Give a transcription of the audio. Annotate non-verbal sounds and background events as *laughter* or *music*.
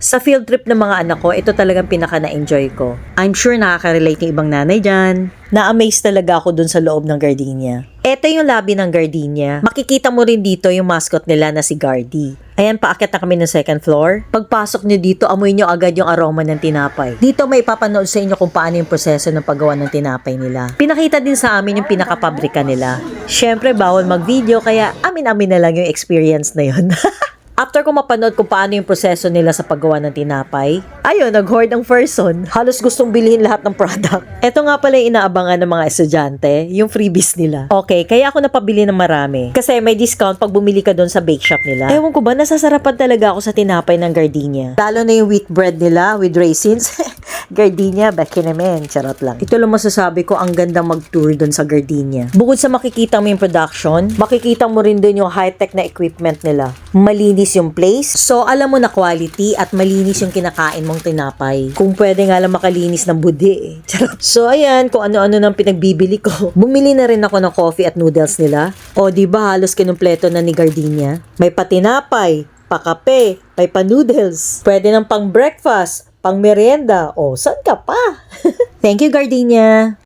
Sa field trip ng mga anak ko, ito talagang pinaka na-enjoy ko. I'm sure nakaka-relate yung ibang nanay dyan. Na-amaze talaga ako dun sa loob ng gardenia. Ito yung lobby ng gardenia. Makikita mo rin dito yung mascot nila na si Gardy. Ayan, paakyat na kami ng second floor. Pagpasok nyo dito, amoy nyo agad yung aroma ng tinapay. Dito may papanood sa inyo kung paano yung proseso ng paggawa ng tinapay nila. Pinakita din sa amin yung pinakapabrika nila. Siyempre, bawal mag-video, kaya amin-amin na lang yung experience na yun. *laughs* After ko mapanood kung paano yung proseso nila sa paggawa ng tinapay, ayun, nag-hoard ang person. Halos gustong bilhin lahat ng product. *laughs* Ito nga pala yung inaabangan ng mga estudyante, yung freebies nila. Okay, kaya ako napabili ng marami. Kasi may discount pag bumili ka doon sa bake shop nila. Ewan ko ba, nasasarapan talaga ako sa tinapay ng gardenia. Lalo na yung wheat bread nila with raisins. *laughs* gardenia, baki naman. Charot lang. Ito lang masasabi ko, ang ganda mag-tour doon sa gardenia. Bukod sa makikita mo yung production, makikita mo rin doon yung high-tech na equipment nila. Malinis yung place. So, alam mo na quality at malinis yung kinakain mong tinapay. Kung pwede nga lang makalinis ng budi eh. *laughs* Charot. So, ayan, kung ano-ano nang pinagbibili ko. *laughs* Bumili na rin ako ng coffee at noodles nila. O, di ba halos kinumpleto na ni Gardenia? May patinapay, pakape, may pa-noodles. Pwede ng pang breakfast, pang merienda. O, saan ka pa? *laughs* Thank you, Gardenia.